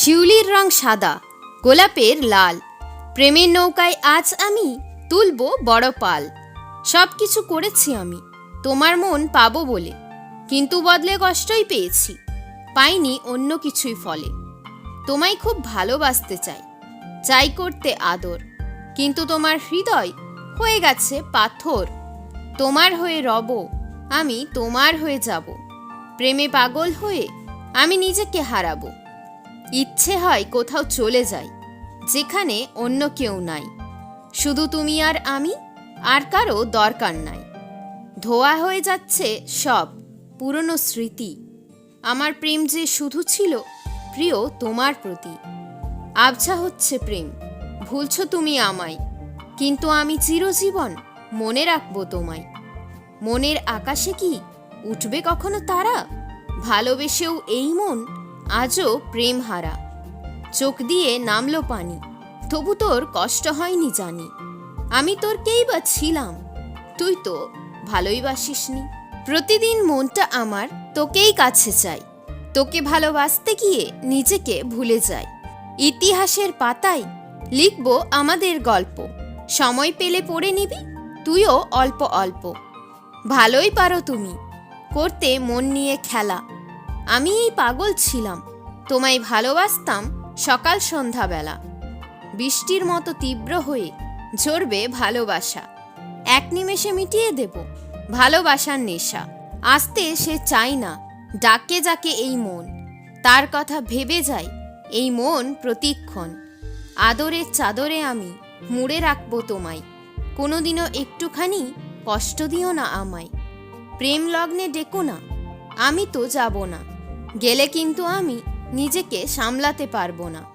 শিউলির রং সাদা, গোলাপের লাল। প্রেমের নৌকায় আজ আমি তুলব বড় পাল। সব কিছু করেছি আমি, তোমার মন পাবো বলে। কিন্তু বদলে কষ্টই পেয়েছি, পাইনি অন্য কিছুই ফলে। তোমায় খুব ভালোবাসতে চাই চাই করতে আদর। কিন্তু তোমার হৃদয় হয়ে গেছে পাথর। তোমার হয়ে রব, আমি তোমার হয়ে যাব। প্রেমে পাগল হয়ে আমি নিজেকে হারাবো। ইচ্ছে হয় কোথাও চলে যাই, যেখানে অন্য কেউ নাই। শুধু তুমি আর আমি, আর কারও দরকার নাই। ধোয়া হয়ে যাচ্ছে সব, পুরনো স্মৃতি। আমার প্রেম যে শুধু ছিল, প্রিয় তোমার প্রতি। আবছা হচ্ছে প্রেম, ভুলছ তুমি আমায়। কিন্তু আমি চিরজীবন মনে রাখব তোমায়। মনের আকাশে কি উঠবে কখনো তারা? ভালোবেসেও এই মন আজও প্রেম হারা চোখ দিয়ে নামলো পানি। তবু তোর কষ্ট হয়নি জানি। আমি তোর কেই বা ছিলাম? তুই তো ভালোই বাসিসনি প্রতিদিন মনটা আমার তোকেই কাছে চাই তোকে ভালোবাসতে গিয়ে নিজেকে ভুলে যাই ইতিহাসের পাতায় লিখব আমাদের গল্প। সময় পেলে পড়ে নিবি, তুইও অল্প অল্প। ভালোই পারো তুমি। করতে মন নিয়ে খেলা। আমি এই পাগল ছিলাম। তোমায় ভালোবাসতাম সকাল সন্ধ্যাবেলা। বৃষ্টির মতো তীব্র হয়ে ঝরবে ভালোবাসা। এক নিমেষে মিটিয়ে দেব ভালোবাসার নেশা। আসতে সে চাই না, ডাকে যাকে এই মন। তার কথা ভেবে যায় এই মন প্রতিক্ষণ। আদরের চাদরে আমি মুড়ে রাখব তোমায়। কোনোদিনও একটুখানি কষ্ট দিও না আমায়। প্রেম লগ্নে ডেকো না, আমি তো যাব না। গেলে কিন্তু আমি নিজেকে সামলাতে পারব না।